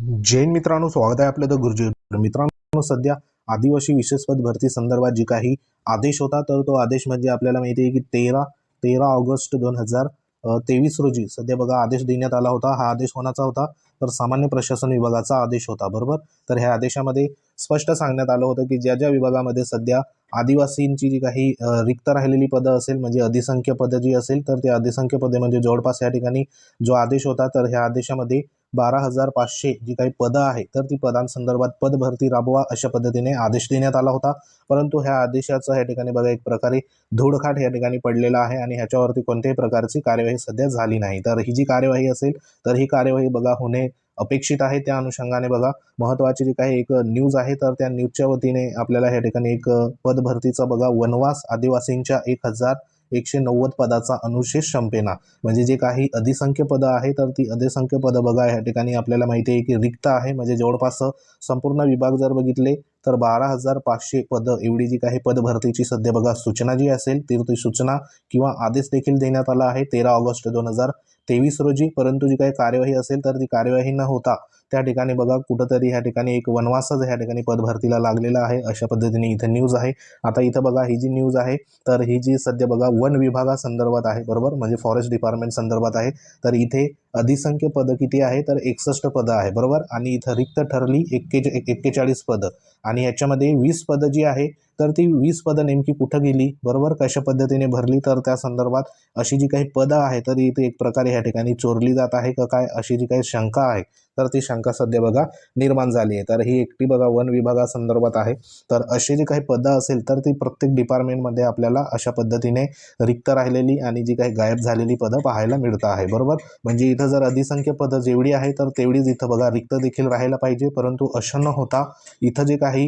जैन मित्रांनो स्वागत आहे आपलं द गुरुजी मित्रांनो सध्या आदिवासी विशेष पद भरती संदर्भात जी काही आदेश होता तर तो आदेश म्हणजे आपल्याला माहिती आहे की तेरा तेरा ऑगस्ट दोन हजार तेवीस रोजी सध्या बघा आदेश देण्यात आला होता. हा आदेश कोणाचा होता? तर सामान्य प्रशासन विभागाचा आदेश होता बरोबर? तर ह्या आदेशामध्ये स्पष्ट सांगण्यात आलं होतं की ज्या ज्या विभागामध्ये सध्या आदिवासींची जी काही रिक्त राहिलेली पदं असेल म्हणजे अधिसंख्य पदं जी असेल तर ते अधिसंख्य पदे म्हणजे जवळपास या ठिकाणी जो आदेश होता तर ह्या आदेशामध्ये बारा हजार पाचशे जी काही पदं आहे तर ती पदांसंदर्भात पद भरती राबवा अशा पद्धतीने आदेश देण्यात आला होता. परंतु ह्या आदेशाचं या ठिकाणी बघा एक प्रकारे धूडखाट या ठिकाणी पडलेला आहे आणि ह्याच्यावरती कोणत्याही प्रकारची कार्यवाही सध्या झाली नाही. तर ही जी कार्यवाही असेल तर ही कार्यवाही बघा होणे अपेक्षित आहे. त्या अनुषंगाने बघा महत्त्वाची जी काही एक न्यूज आहे तर त्या न्यूजच्या वतीने आपल्याला या ठिकाणी एक पद भरतीचा बघा वनवास आदिवासींच्या एक हजार एकशे नव्वद पदाचा अनुशेष संपेना. म्हणजे जे काही अधिसंख्य पदं आहे तर ती अधिसंख्य पदं बघा. या ठिकाणी आपल्याला माहिती आहे की रिक्त आहे. म्हणजे जवळपास संपूर्ण विभाग जर बघितले तर बारा हजार पाचशे पदं एवढी जी काही पद भरतीची सध्या बघा सूचना जी असेल ती ती सूचना किंवा आदेश देखील देण्यात आला आहे तेरा ऑगस्ट दोन हजार तेवीस रोजी. परंतु जी काही कार्यवाही असेल तर ती कार्यवाही न होता त्या ठिकाणी बघा कुठंतरी ह्या ठिकाणी एक वनवासच ह्या ठिकाणी पदभरतीला लागलेला आहे अशा पद्धतीने इथं न्यूज आहे. आता इथं बघा ही जी न्यूज आहे तर ही जी सध्या बघा वन विभागासंदर्भात आहे बरोबर? म्हणजे फॉरेस्ट डिपार्टमेंट संदर्भात आहे. तर इथे अधिसंख्य पदं किती आहे? तर एकसष्ट पदं आहे बरोबर? आणि इथं रिक्त ठरली एक्के एक्केचाळीस पदं. आणि याच्यामध्ये वीस पदं जी आहे तर ती वीस पदं नेमकी कुठं गेली? बरोबर? कशा पद्धतीने भरली? तर त्या संदर्भात अशी जी काही पदं आहे तर इथे एक प्रकारे ह्या ठिकाणी चोरली जात आहे का काय? अशी जी काही शंका आहे तर ती शंका सध्या बघा निर्माण झाली आहे. तर ही एकटी बघा वन विभागासंदर्भात आहे. तर अशी जी काही पदं असेल तर ती प्रत्येक डिपार्टमेंटमध्ये आपल्याला अशा पद्धतीने रिक्त राहिलेली आणि जी काही गायब झालेली पदं पाहायला मिळतं आहे. बरोबर? म्हणजे इथं जर अधिसंख्य पदं जेवढी आहे तर तेवढीच इथं बघा रिक्त देखील राहायला पाहिजे. परंतु असं न होता इथं जे काही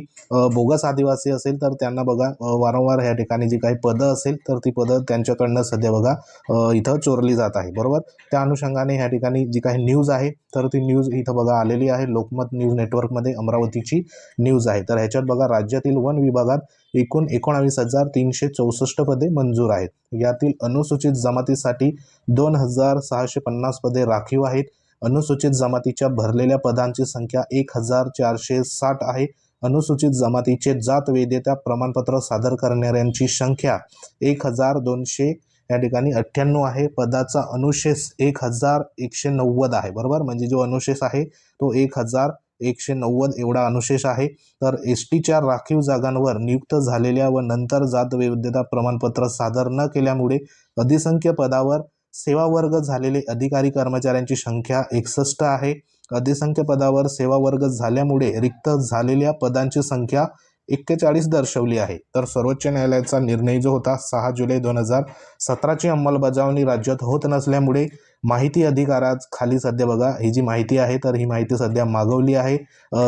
बोगस आदिवासी असेल तर त्यांना बघा वारंवार ह्या ठिकाणी जी काही पदं असेल तर ती पदं त्यांच्याकडनं सध्या बघा इथं चोरली जात आहे. बरोबर? त्या अनुषंगाने ह्या ठिकाणी जी काही न्यूज आहे तर ती न्यूज इथं बघा आलेली आहे लोकमत न्यूज नेटवर्कमध्ये अमरावतीची न्यूज आहे. तर ह्याच्यात बघा राज्यातील वन विभागात एकूण एकोणावीस हजार तीनशे चौसष्ट पदे मंजूर आहेत. यातील अनुसूचित जमातीसाठी दोन हजार सहाशे पन्नास पदे राखीव आहेत. अनुसूचित जमातीच्या भरलेल्या पदांची संख्या एक हजार चारशे साठ आहे. अनुसूचित जमातीचे जात वेद्यता प्रमाणपत्र सादर करणाऱ्यांची संख्या एक हजार दोनशे या ठिकाणी अठ्ठ्याण्णव आहे. पदाचा अनुशेष एक हजार एकशे नव्वद आहे. बरोबर? म्हणजे जो अनुशेष आहे तो एक हजार एकशे नव्वद एवढा अनुशेष आहे. तर एस टीच्या राखीव जागांवर नियुक्त झालेल्या व नंतर जात वैविध्यता प्रमाणपत्र सादर न केल्यामुळे अधिसंख्य पदावर सेवा वर्ग झालेले अधिकारी कर्मचाऱ्यांची संख्या एकसष्ट आहे. अधिसंख्य पदावर सेवा वर्ग झाल्यामुळे रिक्त झालेल्या पदांची संख्या एक्केचाळीस दर्शवली आहे. तर सर्वोच्च न्यायालयाचा निर्णय जो होता सहा जुलै दोन हजार सतराची अंमलबजावणी राज्यात होत नसल्यामुळे माहिती अधिकारात खाली सध्या बघा ही जी माहिती आहे तर ही माहिती सध्या मागवली आहे.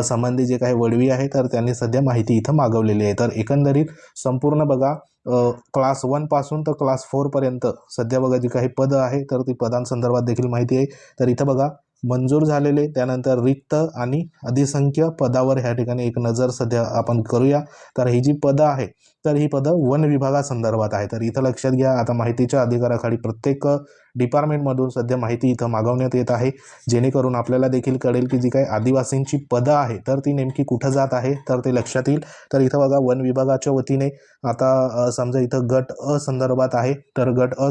संबंधी जे काही वडवी आहे तर त्यांनी सध्या माहिती इथं मागवलेली आहे. तर एकंदरीत संपूर्ण बघा क्लास वनपासून तर क्लास फोरपर्यंत सध्या बघा जी काही पदं आहे तर ती पदांसंदर्भात देखील माहिती आहे. तर इथं बघा मंजूर झालेले. त्यानंतर रिक्त आणि अधिसंख्य पदावर ह्या ठिकाणी एक नजर सध्या आपण करूया. तर ही जी पदं आहे तर ही पदं वन विभागासंदर्भात आहे तर इथं लक्षात घ्या आता माहितीच्या अधिकाराखाली प्रत्येक डिपार्टमेंटमधून सध्या माहिती इथं मागवण्यात येत आहे. जेणेकरून आपल्याला देखील कळेल की जी काही आदिवासींची पदं आहे तर ती नेमकी कुठं जात आहे तर ते लक्षात येईल. तर इथं बघा वन विभागाच्या वतीने आता समजा इथं गट अ संदर्भात आहे. तर गट अ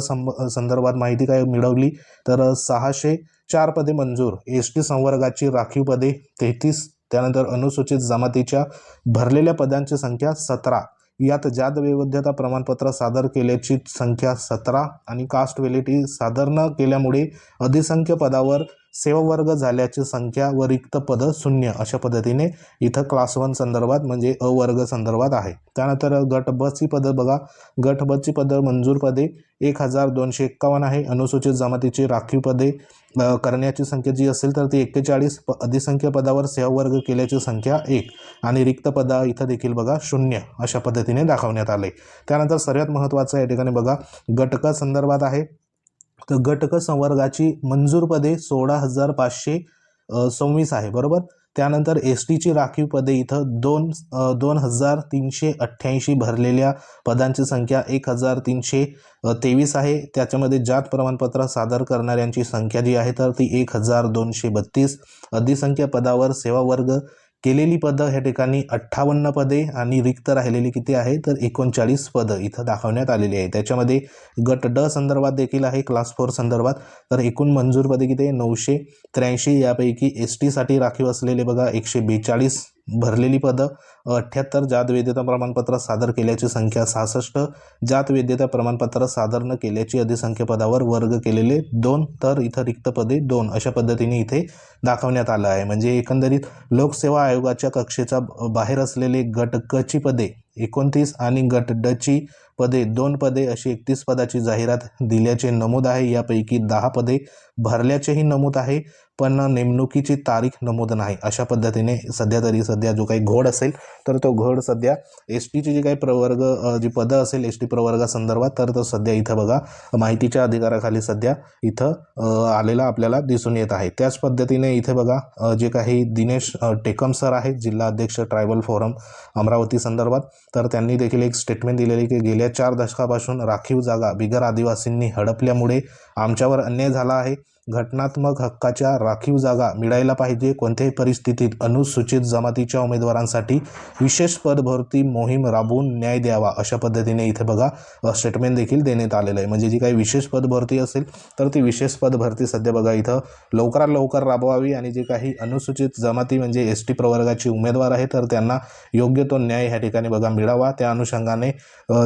संदर्भात माहिती काय मिळवली? तर सहाशे चार पदे मंजूर. एस टी संवर्गाची राखीव पदे तेहतीस त्यानंतर अनुसूचित जमातीच्या भरलेल्या पदांची संख्या सतरा. यात जात वैविध्यता प्रमाणपत्र सादर केल्याची संख्या सतरा आणि कास्ट व्हॅलिटी सादर न केल्यामुळे अधिसंख्य पदावर सेवावर्ग झाल्याची संख्या व रिक्त पदं शून्य अशा पद्धतीने इथं क्लास वन संदर्भात म्हणजे अ वर्ग संदर्भात आहे. त्यानंतर गट बची पदं बघा. गट बची पदं मंजूर पदे एक हजार दोनशे एक्कावन्न आहे. अनुसूचित जमातीची राखीव पदे करण्याची संख्या जी असेल तर ती एक्केचाळीस प अधिसंख्य पदावर सेवावर्ग केल्याची संख्या एक. आणि रिक्त पदा इथं देखील बघा शून्य अशा पद्धतीने दाखवण्यात आले. त्यानंतर सर्वात महत्त्वाचं या ठिकाणी बघा. गटक संदर्भात आहे. तर गटक संवर्गाची मंजूर पदे सोळा हजार पाचशे सव्वीस आहे बरोबर? त्यानंतर एस टीची राखीव पदे इथं दोन दोन हजार तीनशे अठ्ठ्याऐंशी भरलेल्या पदांची संख्या एक हजार तीनशे तेवीस आहे. त्याच्यामध्ये जात प्रमाणपत्र सादर करणाऱ्यांची संख्या जी आहे तर ती एक हजार दोनशे बत्तीस. अधिसंख्या पदावर सेवा वर्ग केलेली पदं ह्या ठिकाणी अठ्ठावन्न पदे आणि रिक्त राहिलेली किती आहे? तर एकोणचाळीस पदं इथं दाखवण्यात आलेली आहे. त्याच्यामध्ये गट ड संदर्भात देखील आहे क्लास फोर संदर्भात. तर एकूण मंजूर पदे किती आहे? नऊशे त्र्याऐंशी. यापैकी एस टीसाठी राखीव असलेले बघा एकशे बेचाळीस भरलेली पदं. अठ्ठ्याहत्तर जात वैधता प्रमाणपत्र सादर केल्याची संख्या सहासष्ट. जात वैधता प्रमाणपत्र सादर न केल्याची अधिसंख्य पदावर वर्ग केलेले दोन तर इथं रिक्त पदे दोन अशा पद्धतीने इथे दाखवण्यात आलं आहे. म्हणजे एकंदरीत लोकसेवा आयोगाच्या कक्षेचा बाहेर असलेले गट कची पदे एकोणतीस आणि गट डची पदे दोन पदे अशी एकतीस पदाची जाहिरात दिल्याचे नमूद आहे. यापैकी दहा पदे भरल्याचेही नमूद आहे. पण नेमणुकीची तारीख नमूद नाही. अशा पद्धतीने सध्या तरी सध्या जो काही घोड असेल तर तो घोड सध्या एस टीची जी काही प्रवर्ग जी पदं असेल एस टी प्रवर्गासंदर्भात तर तो सध्या इथं बघा माहितीच्या अधिकाराखाली सध्या इथं आलेला आपल्याला दिसून येत आहे. त्याच पद्धतीने इथे बघा जे काही दिनेश टेकम सर आहेत जिल्हा अध्यक्ष ट्रायबल फोरम अमरावती संदर्भात तर त्यांनी देखील एक स्टेटमेंट दिलेली की गेल्या चार दशकापासून राखीव जागा बिगर आदिवासींनी हडपल्यामुळे आमच्यावर अन्याय झाला आहे. घटनात्मक हक्काच्या राखीव जागा मिळायला पाहिजे कोणत्याही परिस्थितीत. अनुसूचित जमातीच्या उमेदवारांसाठी विशेष पद भरती मोहीम राबवून न्याय द्यावा अशा पद्धतीने इथे बघा स्टेटमेंट देखील देण्यात आलेलं आहे. म्हणजे जी काही विशेष पद भरती असेल तर ती विशेष पद भरती सध्या बघा इथं लवकरात लवकर राबवावी आणि जे काही अनुसूचित जमाती म्हणजे एस टी प्रवर्गाचे उमेदवार आहे तर त्यांना योग्य तो न्याय ह्या ठिकाणी बघा मिळावा. त्या अनुषंगाने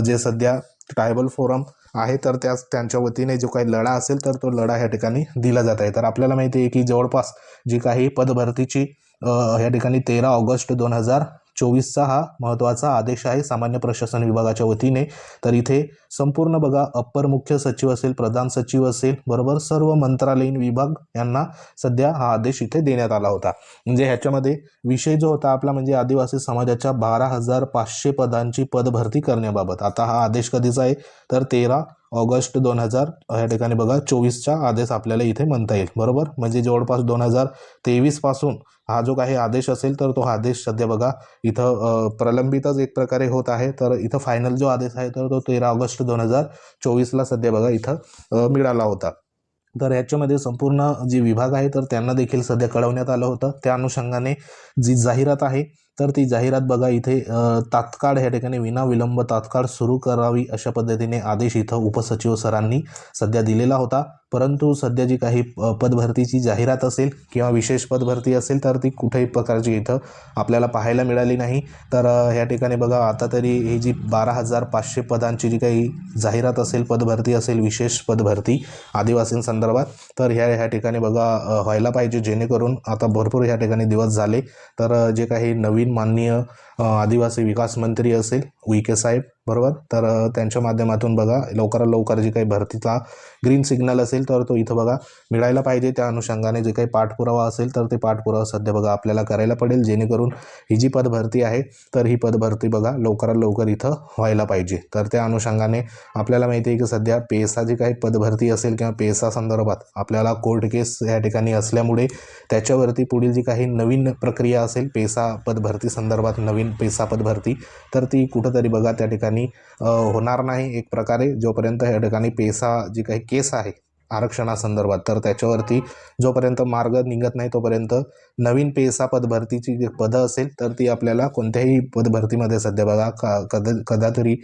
जे सध्या ट्रायबल फोरम आहे तर त्याच त्यांच्या वतीने जो काही लढा असेल तर तो लढा ह्या ठिकाणी दिला जात आहे. तर आपल्याला माहिती आहे की जवळपास जी काही पदभरतीची या ह्या ठिकाणी तेरा ऑगस्ट दोन हजार चोवीसचा हा महत्त्वाचा आदेश आहे. सामान्य प्रशासन विभागाच्या वतीने. तर इथे संपूर्ण बघा अप्पर मुख्य सचिव असेल प्रधान सचिव असेल बरोबर सर्व मंत्रालयीन विभाग यांना सध्या हा आदेश इथे देण्यात आला होता. म्हणजे ह्याच्यामध्ये विषय जो होता आपला म्हणजे आदिवासी समाजाच्या बारा हजार पाचशे पदांची पदभरती करण्याबाबत. आता हा आदेश कधीचा आहे? तर तेरा ऑगस्ट दोन हजार ह्या ठिकाणी बघा चोवीसचा आदेश आपल्याला इथे म्हणता येईल. बरोबर? म्हणजे जवळपास दोन हजार तेवीसपासून हा जो काही आदेश असेल तर तो आदेश सध्या बघा इथं प्रलंबितच एक प्रकारे होत आहे. तर इथं फायनल जो आदेश आहे तर तो तेरा ऑगस्ट दोन हजार चोवीसला सध्या बघा इथं मिळाला होता. तर ह्याच्यामध्ये संपूर्ण जे विभाग आहे तर त्यांना देखील सध्या कळवण्यात आलं होतं. त्या अनुषंगाने जी जाहिरात आहे तर ती जाहिरात बघा इथे तात्काळ ह्या ठिकाणी विनाविलंब तात्काळ सुरू करावी अशा पद्धतीने आदेश इथं उपसचिव सरांनी सध्या दिलेला होता. परंतु सध्या जी काही पदभरतीची जाहिरात असेल किंवा विशेष पदभरती असेल तर ती कुठेही प्रकारची इथं आपल्याला पाहायला मिळाली नाही. तर ह्या ठिकाणी बघा आता तरी ही जी बारा हजार पाचशे पदांची जी काही जाहिरात असेल पदभरती असेल विशेष पदभरती आदिवासींसंदर्भात तर ह्या ह्या ठिकाणी बघा व्हायला पाहिजे. जेणेकरून आता भरपूर ह्या ठिकाणी दिवस झाले. तर जे काही नवीन माननीय आदिवासी विकास मंत्री असेल के साहेब बरोबर? तर त्यांच्या माध्यमातून बघा लवकरात लवकर जे काही भरतीचा ग्रीन सिग्नल असेल तर तो इथं बघा मिळायला पाहिजे. त्या अनुषंगाने जे काही पाठपुरावा असेल तर ते पाठपुरावा सध्या बघा आपल्याला करायला पडेल. जेणेकरून ही जी पदभरती आहे तर ही पदभरती बघा लवकरात लवकर इथं व्हायला पाहिजे. तर त्या अनुषंगाने आपल्याला माहिती आहे की सध्या पेसा जी काही पदभरती असेल किंवा पेसा संदर्भात आपल्याला कोर्ट केस या ठिकाणी असल्यामुळे त्याच्यावरती पुढील जी काही नवीन प्रक्रिया असेल पेसा पदभरती संदर्भात नवीन पेसा पदभरती तर ती कुठंतरी बघा त्या ठिकाणी अ, होणार नाही एक प्रकारे जोपर्यंत या ठिकाणी पेसा जी काही केस आहे आरक्षणासंदर्भात. तर त्याच्यावरती जोपर्यंत मार्ग निघत नाही तोपर्यंत नवीन पेसा पदभरतीची जी पदं असेल तर ती आपल्याला कोणत्याही पदभरतीमध्ये सध्या बघा का कदा कदातरी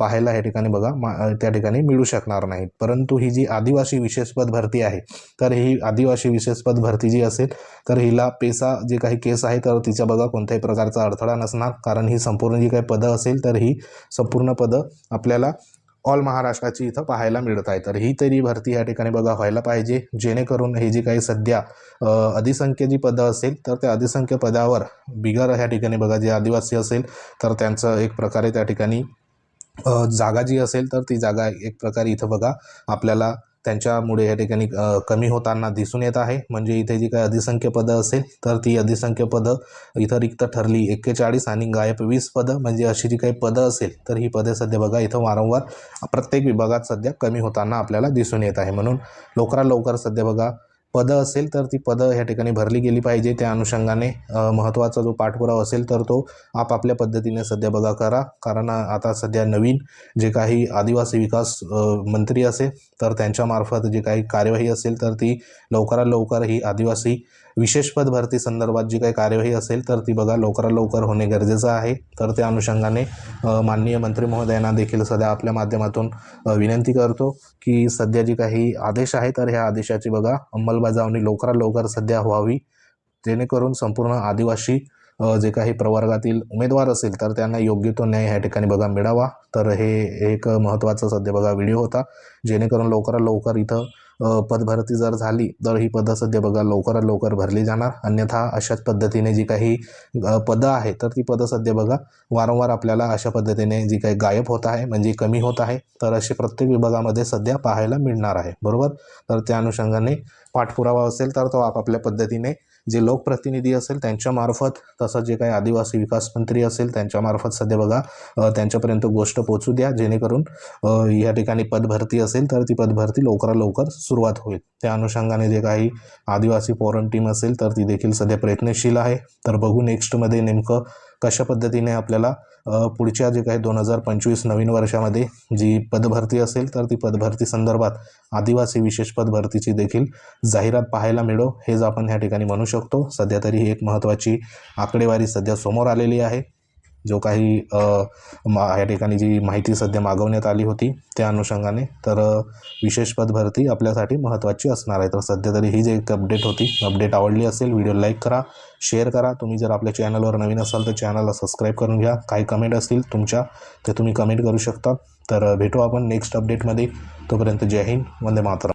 पाहायला या ठिकाणी बघा मा त्या ठिकाणी मिळू शकणार नाहीत. परंतु ही जी आदिवासी विशेष पदभरती आहे तर ही आदिवासी विशेष पदभरती जी असेल तर हिला पेसा जे काही केस आहे तर तिच्या बघा कोणत्याही प्रकारचा अडथळा नसणार. कारण ही संपूर्ण जी काही पदं असेल तर ही संपूर्ण पदं आपल्याला ऑल महाराष्ट्राची इथं पाहायला मिळत आहे. तर ही तरी भरती या ठिकाणी बघा व्हायला पाहिजे. जेणेकरून हे जी काही सध्या अधिसंख्य जी पदं असेल तर त्या अधिसंख्य पदावर बिगर ह्या ठिकाणी बघा जे आदिवासी असेल तर त्यांचं एक प्रकारे त्या ठिकाणी जागा जी असेल तर ती जागा एक प्रकारे इथं बघा आपल्याला त्यांच्यामुळे या ठिकाणी कमी होताना दिसून येत आहे. म्हणजे इथे जी काही अधिसंख्य पदं असेल तर ती अधिसंख्य पदं इथं रिक्त ठरली एक्केचाळीस आणि गायब वीस पदं. म्हणजे अशी जी काही पदं असेल तर ही पदे सध्या बघा इथं वारंवार प्रत्येक विभागात सध्या कमी होताना आपल्याला दिसून येत आहे. म्हणून लवकरात लवकर सध्या बघा पदं असेल तर ती पदं ह्या ठिकाणी भरली गेली पाहिजे. त्या अनुषंगाने महत्त्वाचा जो पाठपुरावा असेल तर तो आपापल्या पद्धतीने सध्या बघा करा. कारण आता सध्या नवीन जे काही आदिवासी विकास मंत्री असेल तर त्यांच्यामार्फत जे काही कार्यवाही असेल तर ती लवकरात लवकर ही आदिवासी विशेष पद भरती संदर्भात जी काही कार्यवाही असेल तर ती बघा लवकरात लवकर होणे गरजेचं आहे. तर त्या अनुषंगाने माननीय मंत्री महोदयांना देखील सध्या आपल्या माध्यमातून विनंती करतो की सध्या जी काही आदेश आहे तर ह्या आदेशाची बघा अंमलबजावणी लवकरात लवकर सध्या व्हावी. जेणेकरून संपूर्ण आदिवासी जे काही प्रवर्गातील उमेदवार असेल तर त्यांना योग्य तो न्याय ह्या ठिकाणी बघा मिळावा. तर हे एक महत्त्वाचा सध्या बघा व्हिडिओ होता. जेणेकरून लवकरात लवकर इथं पदभरती जर झाली तर ही पदं सध्या बघा लवकरात लवकर भरली जाणार. अन्यथा अशाच पद्धतीने जी काही पदं आहे तर ती पदं सध्या बघा वारंवार आपल्याला अशा पद्धतीने जी काही गायब होत आहे म्हणजे कमी होत आहे तर असे प्रत्येक विभागामध्ये सध्या पाहायला मिळणार आहे. बरोबर? तर त्या अनुषंगाने पाठपुरावा असेल तर तो आपापल्या पद्धतीने जे लोकप्रतिनिधी असेल त्यांच्यामार्फत तसं जे काही आदिवासी विकास मंत्री असेल त्यांच्यामार्फत सध्या बघा त्यांच्यापर्यंत गोष्ट पोचू द्या. जेणेकरून या ठिकाणी पदभरती असेल तर ती पदभरती लवकरात लवकर सुरुवात होईल. त्या अनुषंगाने जे काही आदिवासी फॉरन टीम असेल तर ती देखील सध्या प्रयत्नशील आहे. तर बघू नेक्स्टमध्ये नेमकं कशा पद्धतीने आपल्याला पुढच्या जे काही दोन हजार पंचवीस नवीन वर्षामध्ये जी पदभरती असेल तर ती पदभरती संदर्भात आदिवासी विशेष पदभरतीची देखील जाहिरात पाहायला मिळो. हेच आपण ह्या ठिकाणी म्हणू शकतो. सध्या तरी ही एक महत्त्वाची आकडेवारी सध्या समोर आलेली आहे. जो काही या मा ह्या ठिकाणी जी माहिती सध्या मागवण्यात आली होती त्या अनुषंगाने. तर विशेष पद भरती आपल्यासाठी महत्त्वाची असणार आहे. तर सध्या तरी ही जी एक अपडेट होती अपडेट आवडली असेल व्हिडिओ लाईक करा शेअर करा. तुम्ही जर आपल्या चॅनलवर नवीन असाल तर चॅनलला सबस्क्राईब करून घ्या. काही कमेंट असतील तुमच्या ते तुम्ही कमेंट करू शकता. तर भेटू आपण नेक्स्ट अपडेटमध्ये. तोपर्यंत जय हिंद वंदे मातरम.